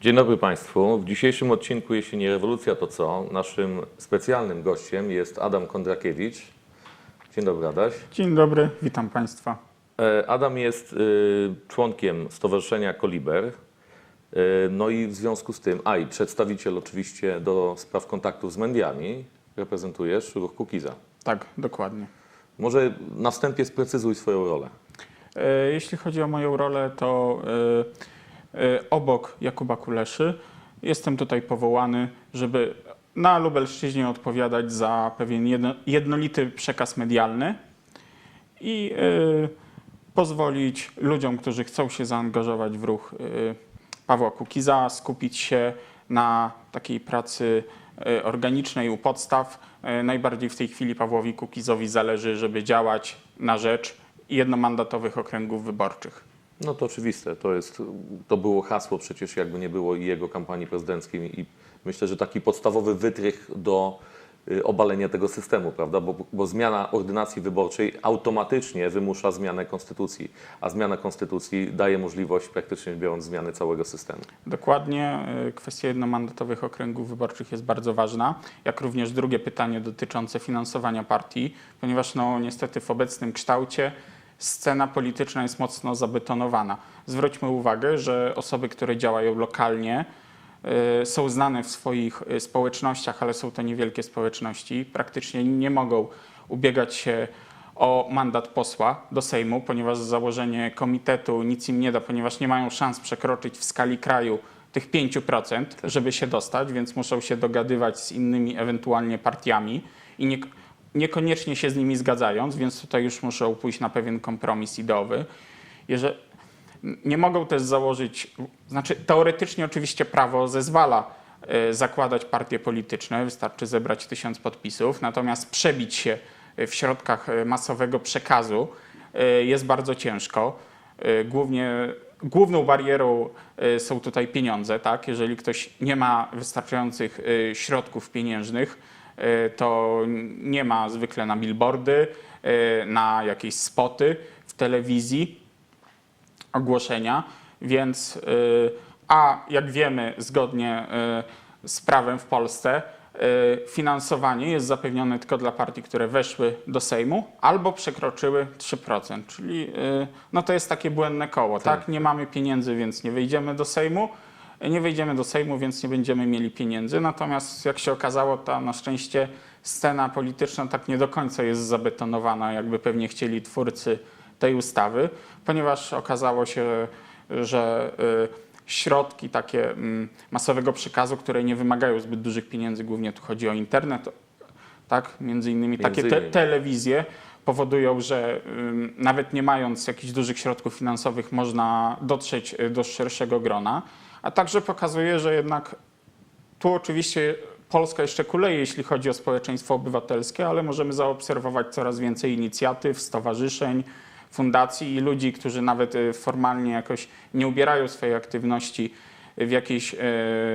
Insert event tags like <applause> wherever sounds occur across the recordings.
Dzień dobry Państwu. W dzisiejszym odcinku Jeśli nie rewolucja, to co? Naszym specjalnym gościem jest Adam Kondrakiewicz. Dzień dobry Adaś. Dzień dobry, witam Państwa. E, Adam jest y, członkiem Stowarzyszenia Koliber. Y, No i w związku z tym, a i przedstawiciel oczywiście do spraw kontaktów z mediami, reprezentujesz ruch Kukiza. Tak, dokładnie. Może na wstępie sprecyzuj swoją rolę. E, Jeśli chodzi o moją rolę, to e, e, obok Jakuba Kuleszy jestem tutaj powołany, żeby na Lubelszczyźnie odpowiadać za pewien jedno, jednolity przekaz medialny i e, pozwolić ludziom, którzy chcą się zaangażować w ruch e, Pawła Kukiza, skupić się na takiej pracy organicznej u podstaw. Najbardziej w tej chwili Pawłowi Kukizowi zależy, żeby działać na rzecz jednomandatowych okręgów wyborczych. No to oczywiste, to, jest, to było hasło przecież jakby nie było i jego kampanii prezydenckiej i myślę, że taki podstawowy wytrych do y, obalenia tego systemu, prawda? Bo, bo zmiana ordynacji wyborczej automatycznie wymusza zmianę konstytucji, a zmiana konstytucji daje możliwość praktycznie biorąc zmiany całego systemu. Dokładnie, y, kwestia jednomandatowych okręgów wyborczych jest bardzo ważna, jak również drugie pytanie dotyczące finansowania partii, ponieważ no niestety w obecnym kształcie scena polityczna jest mocno zabetonowana. Zwróćmy uwagę, że osoby, które działają lokalnie, y, są znane w swoich y, społecznościach, ale są to niewielkie społeczności, praktycznie nie mogą ubiegać się o mandat posła do Sejmu, ponieważ założenie komitetu nic im nie da, ponieważ nie mają szans przekroczyć w skali kraju tych 5%, żeby się dostać, więc muszą się dogadywać z innymi ewentualnie partiami i nie, niekoniecznie się z nimi zgadzając, więc tutaj już muszą pójść na pewien kompromis ideowy. Jeżeli, nie mogą też założyć, znaczy teoretycznie oczywiście prawo zezwala e, zakładać partie polityczne, wystarczy zebrać tysiąc podpisów, natomiast przebić się w środkach e, masowego przekazu jest bardzo ciężko. Głównie, główną barierą są tutaj pieniądze, tak? Jeżeli ktoś nie ma wystarczających środków pieniężnych, to nie ma zwykle na billboardy, e, na jakieś spoty w telewizji, ogłoszenia, więc y, a jak wiemy zgodnie y, z prawem w Polsce y, finansowanie jest zapewnione tylko dla partii, które weszły do Sejmu albo przekroczyły 3%, czyli y, no to jest takie błędne koło, tak? Nie mamy pieniędzy, więc nie wejdziemy do Sejmu. Nie wejdziemy do Sejmu, więc nie będziemy mieli pieniędzy. Natomiast jak się okazało, ta na szczęście scena polityczna tak nie do końca jest zabetonowana, jakby pewnie chcieli twórcy tej ustawy, ponieważ okazało się, że y, środki takie mm, masowego przekazu, które nie wymagają zbyt dużych pieniędzy, głównie tu chodzi o internet, tak, między innymi takie te, telewizje powodują, że nawet nie mając jakichś dużych środków finansowych można dotrzeć y, do szerszego grona, a także pokazuje, że jednak tu oczywiście Polska jeszcze kuleje, jeśli chodzi o społeczeństwo obywatelskie, ale możemy zaobserwować coraz więcej inicjatyw, stowarzyszeń, fundacji i ludzi, którzy nawet y, formalnie jakoś nie ubierają swojej aktywności w jakieś e,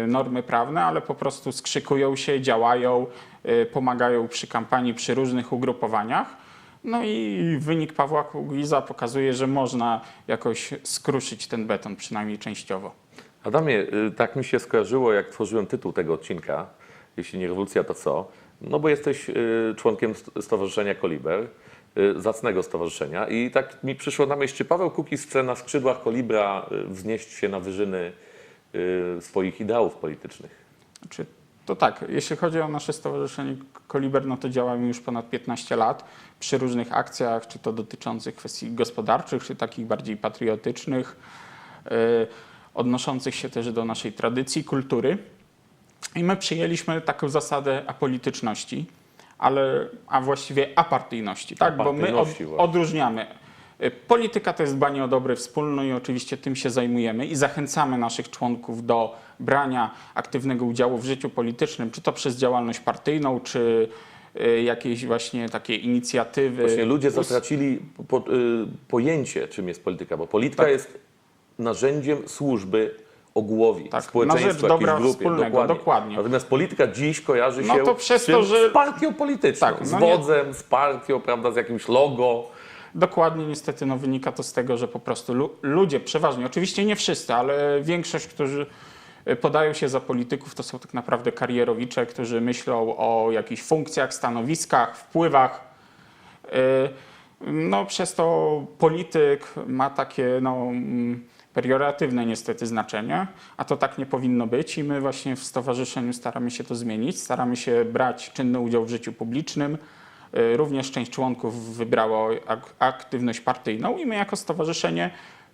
normy prawne, ale po prostu skrzykują się, działają, e, pomagają przy kampanii, przy różnych ugrupowaniach. No i wynik Pawła Kugiza pokazuje, że można jakoś skruszyć ten beton, przynajmniej częściowo. Adamie, y, tak mi się skojarzyło, jak tworzyłem tytuł tego odcinka, jeśli nie rewolucja, to co? No bo jesteś y, członkiem st- Stowarzyszenia Koliber, y, zacnego stowarzyszenia i tak mi przyszło na myśl, czy Paweł Kukiz chce na skrzydłach Kolibra wznieść się na wyżyny swoich ideałów politycznych? Znaczy, to tak, jeśli chodzi o nasze stowarzyszenie Koliber, no to działamy już ponad 15 lat przy różnych akcjach, czy to dotyczących kwestii gospodarczych, czy takich bardziej patriotycznych, odnoszących się też do naszej tradycji, kultury. I my przyjęliśmy taką zasadę apolityczności, ale, a właściwie apartyjności, tak? Bo my od, odróżniamy. Y, Polityka to jest dbanie o dobre wspólne i oczywiście tym się zajmujemy i zachęcamy naszych członków do brania aktywnego udziału w życiu politycznym, czy to przez działalność partyjną, czy y, jakieś właśnie takie inicjatywy. Właśnie ludzie zatracili po, y, pojęcie, czym jest polityka, bo polityka Tak. jest narzędziem służby ogółowi, Tak, społeczeństwu, na rzecz dobra grupie. wspólnego, dokładnie. Natomiast polityka dziś kojarzy No się to przez z, to, że- z partią polityczną, Tak, z no nie- wodzem, z partią, prawda, z jakimś logo. Dokładnie niestety no, wynika to z tego, że po prostu lu- ludzie przeważnie, oczywiście nie wszyscy, ale większość, którzy y, podają się za polityków, to są tak naprawdę karierowicze, którzy myślą o jakichś funkcjach, stanowiskach, wpływach. Y, No, przez to polityk ma takie no, mm, perioratywne niestety znaczenie, a to tak nie powinno być i my właśnie w stowarzyszeniu staramy się to zmienić, staramy się brać czynny udział w życiu publicznym. Y, Również część członków wybrało ak- aktywność partyjną i my jako stowarzyszenie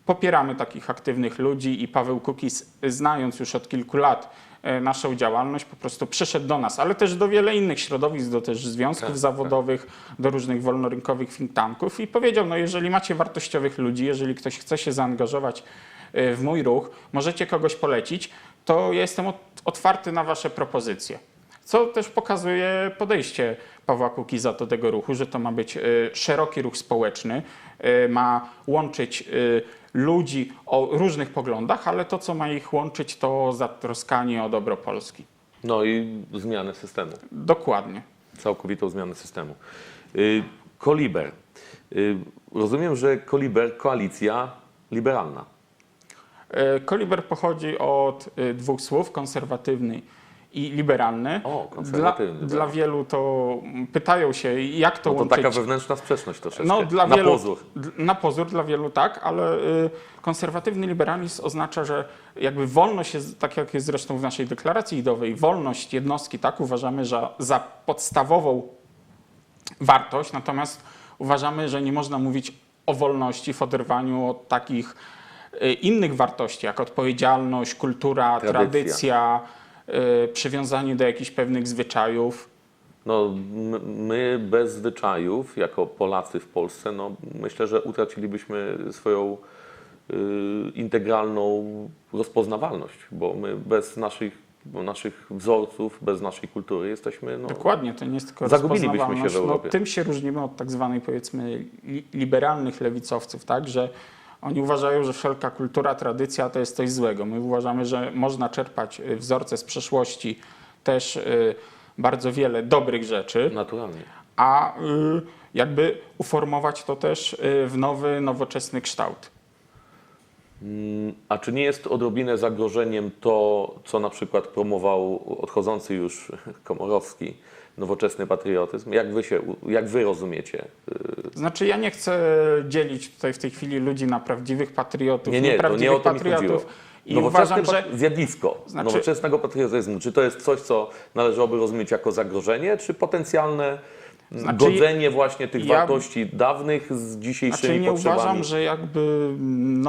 popieramy takich aktywnych ludzi i Paweł Kukiz, znając już od kilku lat e, naszą działalność, po prostu przyszedł do nas, ale też do wiele innych środowisk, do też związków Tak, zawodowych, do różnych wolnorynkowych think tanków i powiedział, no jeżeli macie wartościowych ludzi, jeżeli ktoś chce się zaangażować w mój ruch, możecie kogoś polecić, to ja jestem ot- otwarty na wasze propozycje. Co też pokazuje podejście Pawła Kukiza do tego ruchu, że to ma być e, szeroki ruch społeczny, e, ma łączyć ludzi o różnych poglądach, ale to, co ma ich łączyć, to zatroskanie o dobro Polski. No i zmianę systemu. Dokładnie. całkowitą zmianę systemu. Y, Koliber. Y, Rozumiem, że Koliber koalicja liberalna. E, Koliber pochodzi od e, dwóch słów, konserwatywny i liberalny. O, Dla, konserwatywny. dla wielu to pytają się, jak to No to łączyć. taka wewnętrzna sprzeczność troszeczkę. No, dla Na wielu, pozór. Na pozór dla wielu tak, ale y, konserwatywny liberalizm oznacza, że jakby wolność jest, tak jak jest zresztą w naszej deklaracji ideowej, wolność jednostki, tak uważamy, że za podstawową wartość, natomiast uważamy, że nie można mówić o wolności w oderwaniu od takich innych wartości, jak odpowiedzialność, kultura, Tradycja. tradycja, y, przywiązanie do jakichś pewnych zwyczajów. No, my bez zwyczajów, jako Polacy w Polsce, no, myślę, że utracilibyśmy swoją y, integralną rozpoznawalność, bo my bez naszych, naszych wzorców, bez naszej kultury jesteśmy no, Dokładnie, to nie jest tylko Zagubilibyśmy się w. Europie. No, tym się różnimy od tak zwanej powiedzmy li- liberalnych lewicowców, tak, że oni uważają, że wszelka kultura, tradycja to jest coś złego. My uważamy, że można czerpać y, wzorce z przeszłości, też y, bardzo wiele dobrych rzeczy, naturalnie. a y, jakby uformować to też w nowy, nowoczesny kształt. Mm, A czy nie jest odrobinę zagrożeniem to, co na przykład promował odchodzący już <laughs> Komorowski, nowoczesny patriotyzm? Jak wy, się, jak wy rozumiecie? Znaczy ja nie chcę dzielić tutaj w tej chwili ludzi na prawdziwych patriotów, Nie, nie, to nieprawdziwych nie o to mi chodziło. patriotów. I uważam, że zjawisko Znaczy- nowoczesnego patriotyzmu. Czy to jest coś, co należałoby rozumieć jako zagrożenie, czy potencjalne Znaczy, godzenie właśnie tych ja- wartości dawnych z dzisiejszymi Znaczy nie potrzebami? uważam, że jakby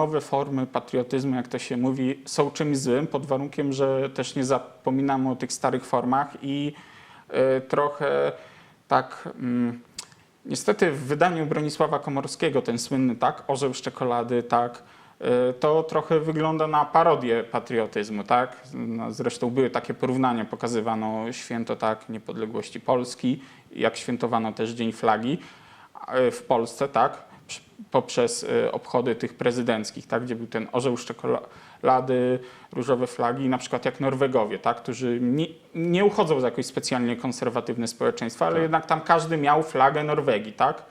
nowe formy patriotyzmu, jak to się mówi, są czymś złym, pod warunkiem, że też nie zapominamy o tych starych formach i y, trochę tak. mm, niestety w wydaniu Bronisława Komorowskiego, ten słynny tak, orzeł z czekolady, tak, y, to trochę wygląda na parodię patriotyzmu, tak? No, Zresztą były takie porównania, pokazywano święto tak niepodległości Polski, jak świętowano też Dzień Flagi w Polsce, tak, poprzez e, obchody tych prezydenckich, tak, gdzie był ten orzeł czekolady, różowe flagi, na przykład jak Norwegowie, tak, którzy nie, nie uchodzą za jakoś specjalnie konserwatywne społeczeństwa, ale Tak. jednak tam każdy miał flagę Norwegii, tak.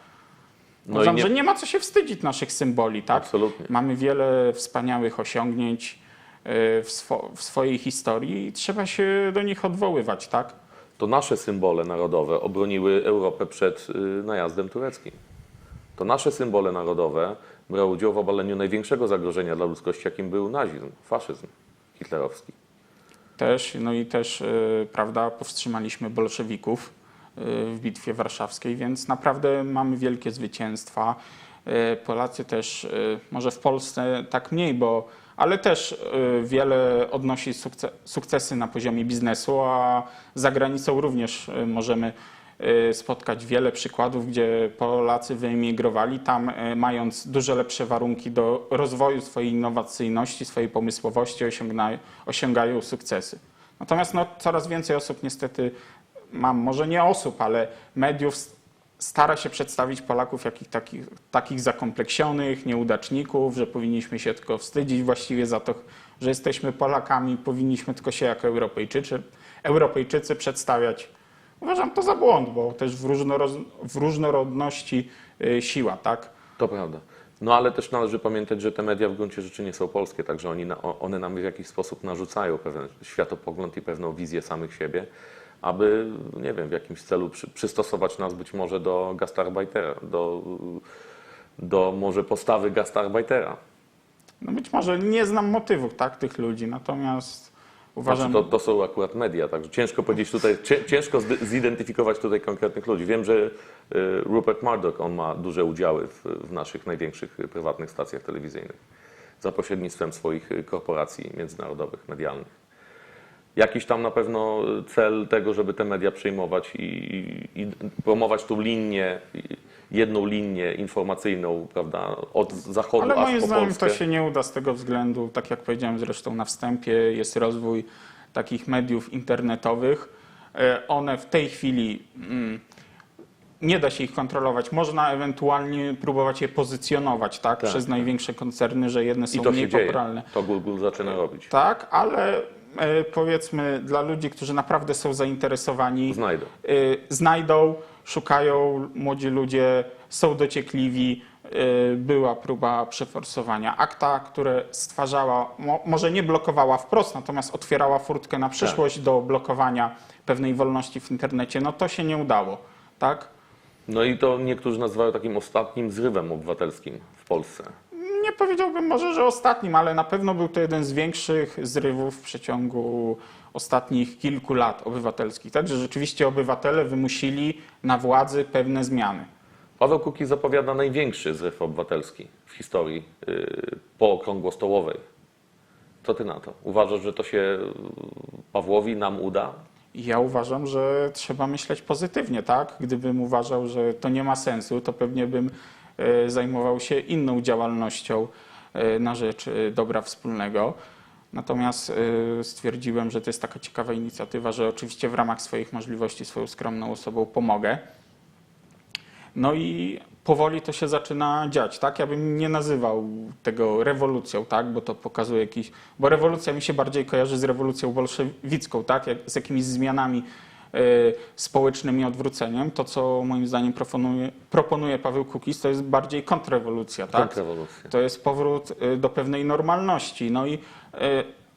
No Uważam, nie- że nie ma co się wstydzić naszych symboli, tak. Absolutnie. Mamy wiele wspaniałych osiągnięć e, w, swo, w swojej historii i trzeba się do nich odwoływać, tak. To nasze symbole narodowe obroniły Europę przed y, najazdem tureckim. To nasze symbole narodowe brały udział w obaleniu największego zagrożenia dla ludzkości, jakim był nazizm, faszyzm hitlerowski. Też, no i też, y, prawda, powstrzymaliśmy bolszewików y, w Bitwie Warszawskiej, więc naprawdę mamy wielkie zwycięstwa. Y, Polacy też, może w Polsce tak mniej, bo, ale też wiele odnosi sukce, sukcesy na poziomie biznesu, a za granicą również możemy spotkać wiele przykładów, gdzie Polacy wyemigrowali tam, y, mając dużo lepsze warunki do rozwoju swojej innowacyjności, swojej pomysłowości, osiągna, osiągają sukcesy. Natomiast no, coraz więcej osób niestety, mam może nie osób, ale mediów stara się przedstawić Polaków jakich takich, takich zakompleksionych, nieudaczników, że powinniśmy się tylko wstydzić właściwie za to, że jesteśmy Polakami, powinniśmy tylko się jako Europejczycy, Europejczycy przedstawiać. Uważam to za błąd, bo też w, w różnorodności y, siła, tak? To prawda. No ale też należy pamiętać, że te media w gruncie rzeczy nie są polskie, także oni, one nam w jakiś sposób narzucają pewien światopogląd i pewną wizję samych siebie, aby, nie wiem, w jakimś celu przy, przystosować nas być może do gastarbeitera, do, do może postawy gastarbeitera. No być może nie znam motywów tak, tych ludzi, natomiast uważam, Znaczy, to, to są akurat media, także ciężko powiedzieć tutaj, cię- ciężko zidentyfikować tutaj konkretnych ludzi. Wiem, że y, Rupert Murdoch, on ma duże udziały w, w naszych największych y, prywatnych stacjach telewizyjnych za pośrednictwem swoich y, korporacji międzynarodowych, medialnych. Jakiś tam na pewno cel tego, żeby te media przejmować i, i, i promować tą linię, jedną linię informacyjną, prawda, od zachodu ale aż moim po zdaniem Polskę. to się nie uda z tego względu, tak jak powiedziałem zresztą na wstępie, jest rozwój takich mediów internetowych. E, One w tej chwili mm, nie da się ich kontrolować. Można ewentualnie próbować je pozycjonować tak, Tak. przez największe koncerny, że jedne I są to mniej się dzieje. To Google zaczyna robić. Tak, ale powiedzmy dla ludzi, którzy naprawdę są zainteresowani, Znajdą. y, znajdą, szukają, młodzi ludzie są dociekliwi. y, Była próba przeforsowania akta, które stwarzała, mo, może nie blokowała wprost, natomiast otwierała furtkę na przyszłość do blokowania pewnej wolności w internecie. No to się nie udało, tak? No i to niektórzy nazywają takim ostatnim zrywem obywatelskim w Polsce. Nie powiedziałbym może, że ostatnim, ale na pewno był to jeden z większych zrywów w przeciągu ostatnich kilku lat obywatelskich. Także rzeczywiście obywatele wymusili na władzy pewne zmiany. Paweł Kukiz zapowiada największy zryw obywatelski w historii yy, pookrągłostołowej. Co ty na to? Uważasz, że to się yy, Pawłowi nam uda? Ja uważam, że trzeba myśleć pozytywnie, tak? Gdybym uważał, że to nie ma sensu, to pewnie bym zajmował się inną działalnością e, na rzecz e, dobra wspólnego. Natomiast e, stwierdziłem, że to jest taka ciekawa inicjatywa, że oczywiście w ramach swoich możliwości swoją skromną osobą pomogę. No i powoli to się zaczyna dziać, tak? Ja bym nie nazywał tego rewolucją, tak? Bo to pokazuje jakiś... Bo rewolucja mi się bardziej kojarzy z rewolucją bolszewicką, tak? Jak, z jakimiś zmianami e, społecznymi, odwróceniem. To, co moim zdaniem proponuje, proponuje Paweł Kukiz, to jest bardziej kontrrewolucja, tak? Kontrrewolucja. To jest powrót y, do pewnej normalności. No i y,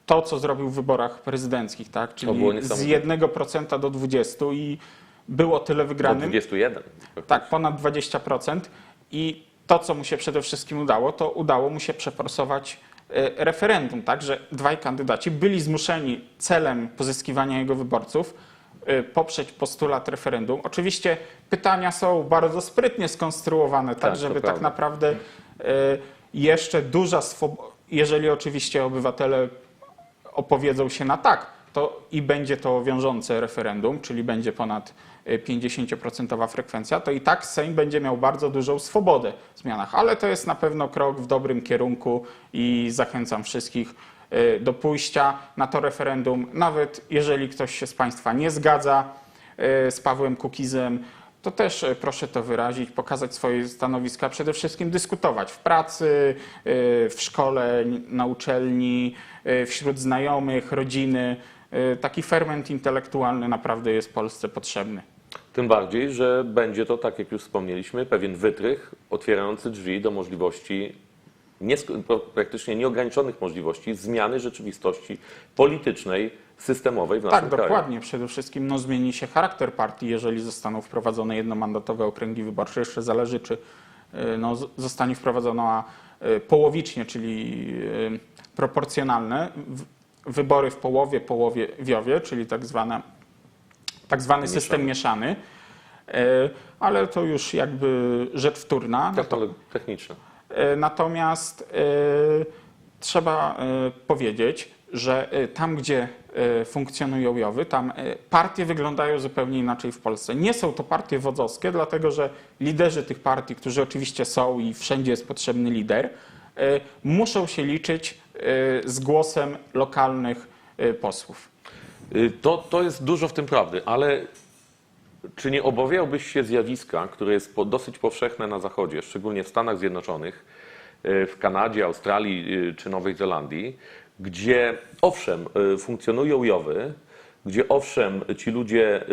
to, co zrobił w wyborach prezydenckich, tak? czyli z niesamowite. 1% do 20% i było tyle Do wygranym. 21. Tak, ponad 20%. I to, co mu się przede wszystkim udało, to udało mu się przeforsować referendum, tak, że dwaj kandydaci byli zmuszeni celem pozyskiwania jego wyborców poprzeć postulat referendum. Oczywiście pytania są bardzo sprytnie skonstruowane, tak, Tak, żeby tak naprawdę e, jeszcze duża swoboda, jeżeli oczywiście obywatele opowiedzą się na tak, to i będzie to wiążące referendum, czyli będzie ponad y, 50% frekwencja, to i tak Sejm będzie miał bardzo dużą swobodę w zmianach. Ale to jest na pewno krok w dobrym kierunku i zachęcam wszystkich y, do pójścia na to referendum. Nawet jeżeli ktoś się z Państwa nie zgadza y, z Pawłem Kukizem, to też y, proszę to wyrazić, pokazać swoje stanowiska, przede wszystkim dyskutować w pracy, y, w szkole, na uczelni, y, wśród znajomych, rodziny. Y, Taki ferment intelektualny naprawdę jest Polsce potrzebny. Tym bardziej, że będzie to, tak jak już wspomnieliśmy, pewien wytrych otwierający drzwi do możliwości, pro- praktycznie nieograniczonych możliwości zmiany rzeczywistości politycznej, systemowej w naszym Tak, kraju. dokładnie. Przede wszystkim no, zmieni się charakter partii, jeżeli zostaną wprowadzone jednomandatowe okręgi wyborcze. Jeszcze zależy, czy y, no, zostanie wprowadzona y, połowicznie, czyli y, proporcjonalne. Wybory w połowie, połowie, wiowie, czyli tak, zwane, tak zwany system mieszany. Ale to już jakby rzecz wtórna. Technolo- techniczne. E, Natomiast e, trzeba e, powiedzieć, że e, tam, gdzie e, funkcjonują JOWy, tam e, partie wyglądają zupełnie inaczej w Polsce. Nie są to partie wodzowskie, dlatego że liderzy tych partii, którzy oczywiście są i wszędzie jest potrzebny lider, e, muszą się liczyć e, z głosem lokalnych e, posłów. Y, To, to jest dużo w tym prawdy, ale czy nie obawiałbyś się zjawiska, które jest dosyć powszechne na Zachodzie, szczególnie w Stanach Zjednoczonych, y, w Kanadzie, Australii y, czy Nowej Zelandii, gdzie owszem y, funkcjonują jowy, gdzie owszem ci ludzie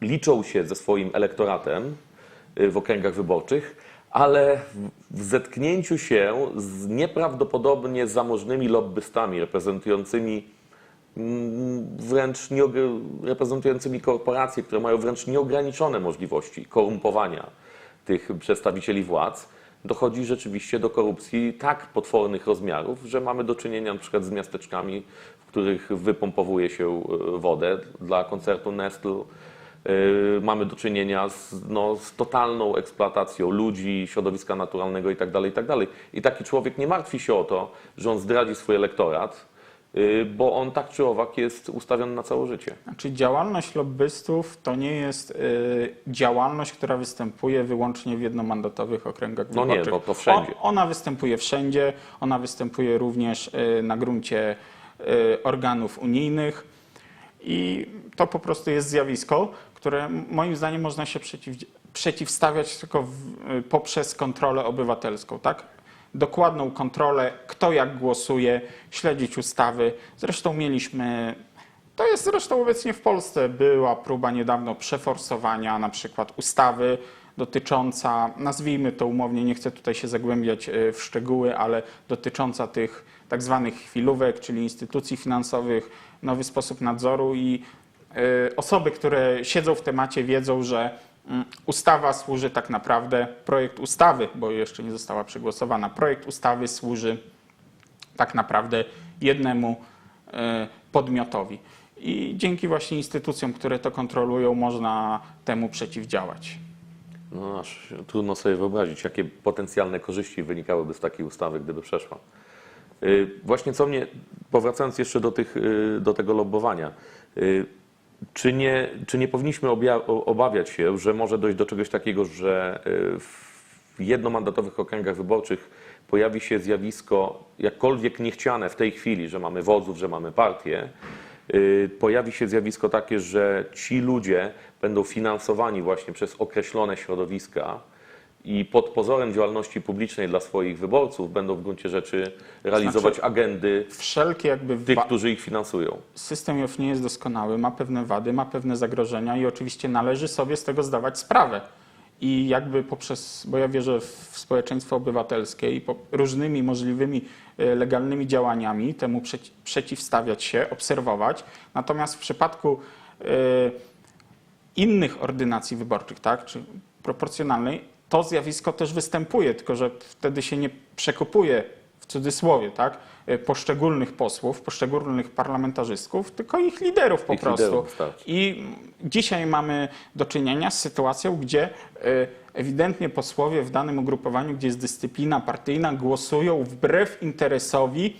liczą się ze swoim elektoratem w okręgach wyborczych, ale w- zetknięciu się z nieprawdopodobnie zamożnymi lobbystami reprezentującymi wręcz nieogr- reprezentującymi korporacje, które mają wręcz nieograniczone możliwości korumpowania tych przedstawicieli władz, dochodzi rzeczywiście do korupcji tak potwornych rozmiarów, że mamy do czynienia przykład z miasteczkami, w których wypompowuje się e, wodę dla koncertu Nestle. E, Mamy do czynienia z, no, z totalną eksploatacją ludzi, środowiska naturalnego itd., itd. I taki człowiek nie martwi się o to, że on zdradzi swój elektorat, bo on tak czy owak jest ustawiony na całe życie. Znaczy działalność lobbystów to nie jest y, działalność, która występuje wyłącznie w jednomandatowych okręgach No nie, wyborczych. bo to wszędzie. O, ona występuje wszędzie, ona występuje również y, na gruncie y, organów unijnych i to po prostu jest zjawisko, które moim zdaniem można się przeciw, przeciwstawiać tylko w, y, poprzez kontrolę obywatelską, tak? Dokładną kontrolę, kto jak głosuje, śledzić ustawy. Zresztą mieliśmy to jest zresztą obecnie w Polsce. Była próba niedawno przeforsowania na przykład ustawy dotycząca, nazwijmy to umownie, nie chcę tutaj się zagłębiać e, w szczegóły, ale dotycząca tych tak zwanych chwilówek, czyli instytucji finansowych, nowy sposób nadzoru i e, osoby, które siedzą w temacie wiedzą, że ustawa służy tak naprawdę, projekt ustawy, bo jeszcze nie została przegłosowana, projekt ustawy służy tak naprawdę jednemu e, podmiotowi. I dzięki właśnie instytucjom, które to kontrolują, można temu przeciwdziałać. No aż trudno sobie wyobrazić, jakie potencjalne korzyści wynikałyby z takiej ustawy, gdyby przeszła. Y, Właśnie co mnie, powracając jeszcze do, tych, y, do tego lobbowania, y, czy nie, czy nie powinniśmy obawiać się, że może dojść do czegoś takiego, że y, w jednomandatowych okręgach wyborczych pojawi się zjawisko, jakkolwiek niechciane w tej chwili, że mamy wodzów, że mamy partię, y, pojawi się zjawisko takie, że ci ludzie będą finansowani właśnie przez określone środowiska i pod pozorem działalności publicznej dla swoich wyborców będą w gruncie rzeczy realizować agendy Wszelkie jakby tych, którzy ich finansują. system JOW nie jest doskonały, ma pewne wady, ma pewne zagrożenia i oczywiście należy sobie z tego zdawać sprawę. I jakby poprzez, bo ja wierzę w społeczeństwo obywatelskie i różnymi możliwymi e, legalnymi działaniami temu przeci- przeciwstawiać się, obserwować. Natomiast w przypadku e, innych ordynacji wyborczych, tak, czy proporcjonalnej, to zjawisko też występuje, tylko że wtedy się nie przekopuje w cudzysłowie, tak, e, poszczególnych posłów, poszczególnych parlamentarzystów, tylko ich liderów po Ich prostu. liderów wystarczy. I dzisiaj mamy do czynienia z sytuacją, gdzie e, ewidentnie posłowie w danym ugrupowaniu, gdzie jest dyscyplina partyjna, głosują wbrew interesowi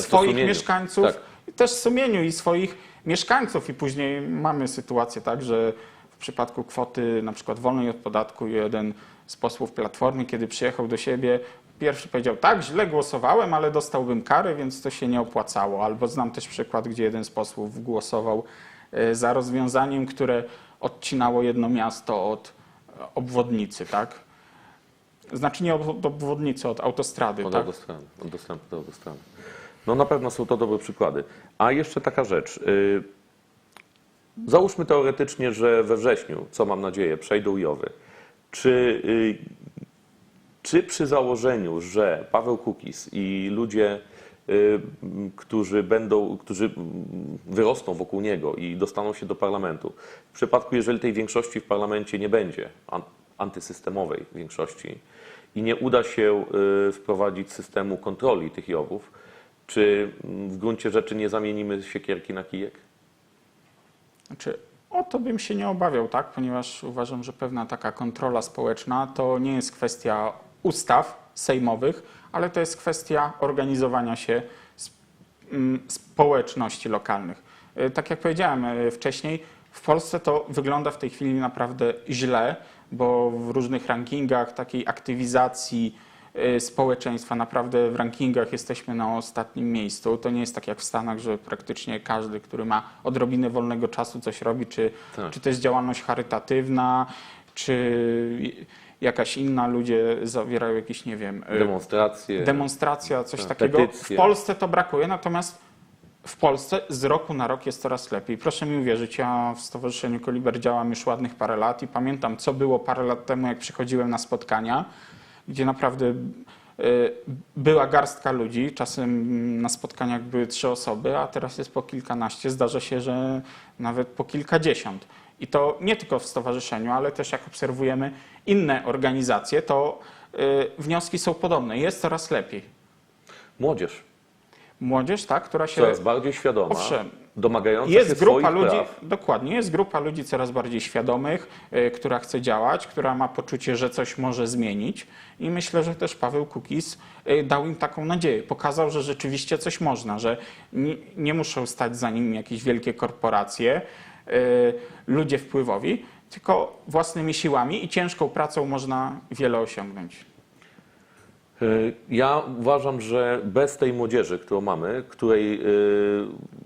swoich sumieniu. mieszkańców, Tak. i też sumieniu i swoich mieszkańców. I później mamy sytuację tak, że w przypadku kwoty na przykład wolnej od podatku jeden z posłów Platformy, kiedy przyjechał do siebie, pierwszy powiedział, tak, źle głosowałem, ale dostałbym karę, więc to się nie opłacało. Albo znam też przykład, gdzie jeden z posłów głosował e, za rozwiązaniem, które odcinało jedno miasto od e, obwodnicy, tak? Znaczy nie od obwodnicy, od autostrady, Od tak? autostrady, od dostępu do autostrady. No na pewno są to dobre przykłady. A jeszcze taka rzecz. y, Załóżmy teoretycznie, że we wrześniu, co mam nadzieję, przejdą JOWy. Czy, y, czy przy założeniu, że Paweł Kukis i ludzie, y, którzy będą, którzy wyrosną wokół niego i dostaną się do parlamentu, w przypadku, jeżeli tej większości w parlamencie nie będzie, an- antysystemowej większości, i nie uda się y, wprowadzić systemu kontroli tych JOW-ów, czy w gruncie rzeczy nie zamienimy siekierki na kijek? Znaczy, o to bym się nie obawiał, tak? Ponieważ uważam, że pewna taka kontrola społeczna to nie jest kwestia ustaw sejmowych, ale to jest kwestia organizowania się mm, społeczności lokalnych. Y, Tak jak powiedziałem y, wcześniej, w Polsce to wygląda w tej chwili naprawdę źle, bo w różnych rankingach takiej aktywizacji społeczeństwa naprawdę w rankingach jesteśmy na ostatnim miejscu. To nie jest tak jak w Stanach, że praktycznie każdy, który ma odrobinę wolnego czasu coś robi, czy, Tak. czy to jest działalność charytatywna, czy jakaś inna, ludzie zawierają jakieś, nie wiem, y, Demonstracje. demonstracja, coś Tak, takiego. petycje. W Polsce to brakuje, natomiast w Polsce z roku na rok jest coraz lepiej. Proszę mi uwierzyć, ja w Stowarzyszeniu Koliber działam już ładnych parę lat i pamiętam, co było parę lat temu, jak przychodziłem na spotkania gdzie naprawdę y, była garstka ludzi, czasem na spotkaniach były trzy osoby, a teraz jest po kilkanaście, zdarza się, że nawet po kilkadziesiąt. I to nie tylko w stowarzyszeniu, ale też jak obserwujemy inne organizacje, to y, wnioski są podobne. Jest coraz lepiej. Młodzież Młodzież, tak, która się coraz bardziej świadoma, Owszem. Domagająca się jest grupa swoich ludzi, praw. dokładnie, jest grupa ludzi coraz bardziej świadomych, y, która chce działać, która ma poczucie, że coś może zmienić i myślę, że też Paweł Kukiz y, dał im taką nadzieję. Pokazał, że rzeczywiście coś można, że nie, nie muszą stać za nim jakieś wielkie korporacje, y, ludzie wpływowi, tylko własnymi siłami i ciężką pracą można wiele osiągnąć. Ja uważam, że bez tej młodzieży, którą mamy, której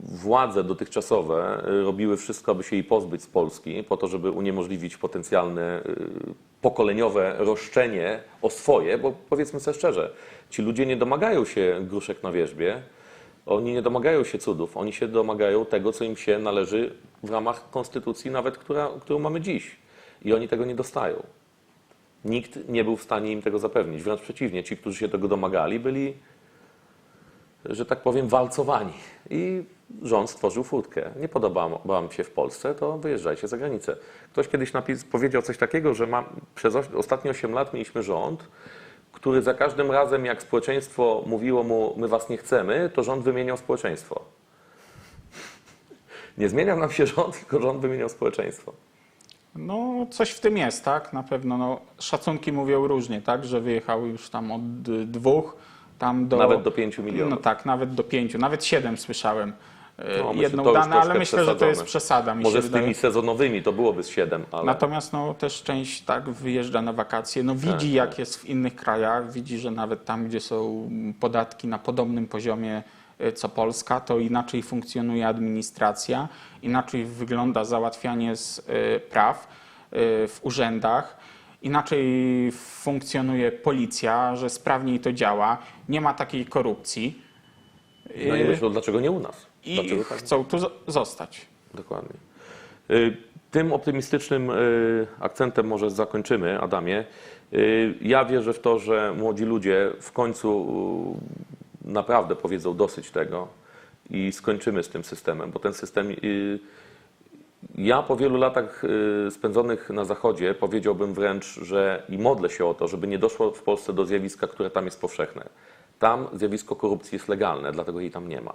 władze dotychczasowe y, robiły wszystko, aby się jej pozbyć z Polski, po to, żeby uniemożliwić potencjalne y, pokoleniowe roszczenie o swoje, bo powiedzmy sobie szczerze, ci ludzie nie domagają się gruszek na wierzbie, oni nie domagają się cudów, oni się domagają tego, co im się należy w ramach konstytucji, nawet która, którą mamy dziś. I oni tego nie dostają. Nikt nie był w stanie im tego zapewnić. Wręcz przeciwnie, ci, którzy się tego domagali, byli, że tak powiem, walcowani. I rząd stworzył furtkę. Nie podoba wam się w Polsce, to wyjeżdżajcie za granicę. Ktoś kiedyś napis, powiedział coś takiego, że ma, przez ostatnie 8 lat mieliśmy rząd, który za każdym razem, jak społeczeństwo mówiło mu, my was nie chcemy, to rząd wymieniał społeczeństwo. Nie zmieniał nam się rząd, tylko rząd wymieniał społeczeństwo. No, coś w tym jest, tak? Na pewno. No, szacunki mówią różnie, tak? Że wyjechało już tam od dwóch, tam do... Nawet do 5 milionów. No tak, nawet do pięciu, nawet siedem słyszałem. Y, No, myślę, jedną już dane, ale myślę, że to jest przesada. Mi Może z wydaje. tymi sezonowymi to byłoby z 7, ale Natomiast no, też część tak wyjeżdża na wakacje, no widzi Tak, jak tak. jest w innych krajach, widzi, że nawet tam, gdzie są podatki na podobnym poziomie y, co Polska, to inaczej funkcjonuje administracja, inaczej wygląda załatwianie z y, praw w urzędach, inaczej funkcjonuje policja, że sprawniej to działa, nie ma takiej korupcji no i myślą, dlaczego nie u nas? I Dlaczego tak? chcą tu zo- zostać. Dokładnie. Y, Tym optymistycznym y, akcentem może zakończymy, Adamie. Y, Ja wierzę w to, że młodzi ludzie w końcu naprawdę powiedzą dosyć tego i skończymy z tym systemem, bo ten system. Ja po wielu latach spędzonych na Zachodzie powiedziałbym wręcz, że i modlę się o to, żeby nie doszło w Polsce do zjawiska, które tam jest powszechne. Tam zjawisko korupcji jest legalne, dlatego jej tam nie ma.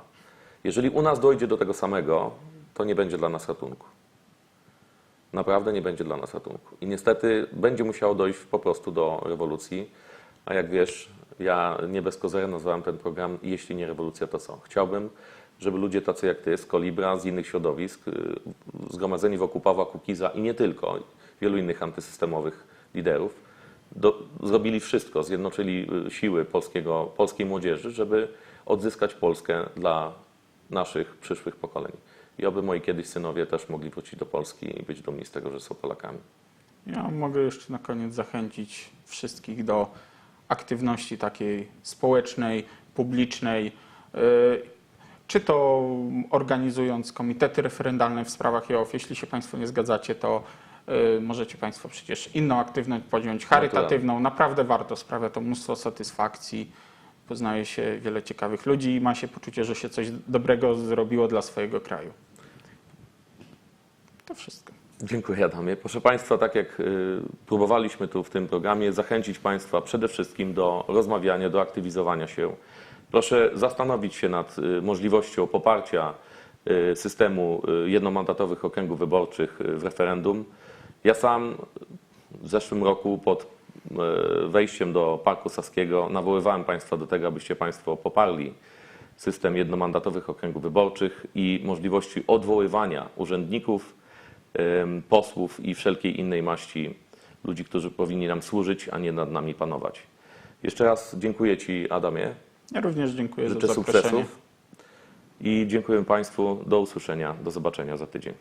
Jeżeli u nas dojdzie do tego samego, to nie będzie dla nas ratunku. Naprawdę nie będzie dla nas ratunku. I niestety będzie musiało dojść po prostu do rewolucji. A jak wiesz, ja nie bez kozery nazwałem ten program Jeśli nie rewolucja, to co? Chciałbym, żeby ludzie tacy jak ty z Kolibra, z innych środowisk, y, zgromadzeni wokół Pawła Kukiza i nie tylko, wielu innych antysystemowych liderów, do, zrobili wszystko, zjednoczyli y, siły polskiego, polskiej młodzieży, żeby odzyskać Polskę dla naszych przyszłych pokoleń. I oby moi kiedyś synowie też mogli wrócić do Polski i być dumni z tego, że są Polakami. Ja mogę jeszcze na koniec zachęcić wszystkich do aktywności takiej społecznej, publicznej, yy, czy to organizując komitety referendalne w sprawach JOW. Jeśli się Państwo nie zgadzacie, to yy, możecie Państwo przecież inną aktywność podjąć, charytatywną. Naprawdę warto, sprawia to mnóstwo satysfakcji. Poznaje się wiele ciekawych ludzi i ma się poczucie, że się coś dobrego zrobiło dla swojego kraju. To wszystko. Dziękuję Adamie. Proszę Państwa, tak jak y, próbowaliśmy tu w tym programie, zachęcić Państwa przede wszystkim do rozmawiania, do aktywizowania się. Proszę zastanowić się nad y, możliwością poparcia y, systemu jednomandatowych okręgów wyborczych w referendum. Ja sam w zeszłym roku pod wejściem do Parku Saskiego nawoływałem Państwa do tego, abyście Państwo poparli system jednomandatowych okręgów wyborczych i możliwości odwoływania urzędników, posłów i wszelkiej innej maści ludzi, którzy powinni nam służyć, a nie nad nami panować. Jeszcze raz dziękuję Ci, Adamie. Ja również dziękuję Życzę za zaproszenie. sukcesów i dziękuję Państwu. Do usłyszenia, do zobaczenia za tydzień.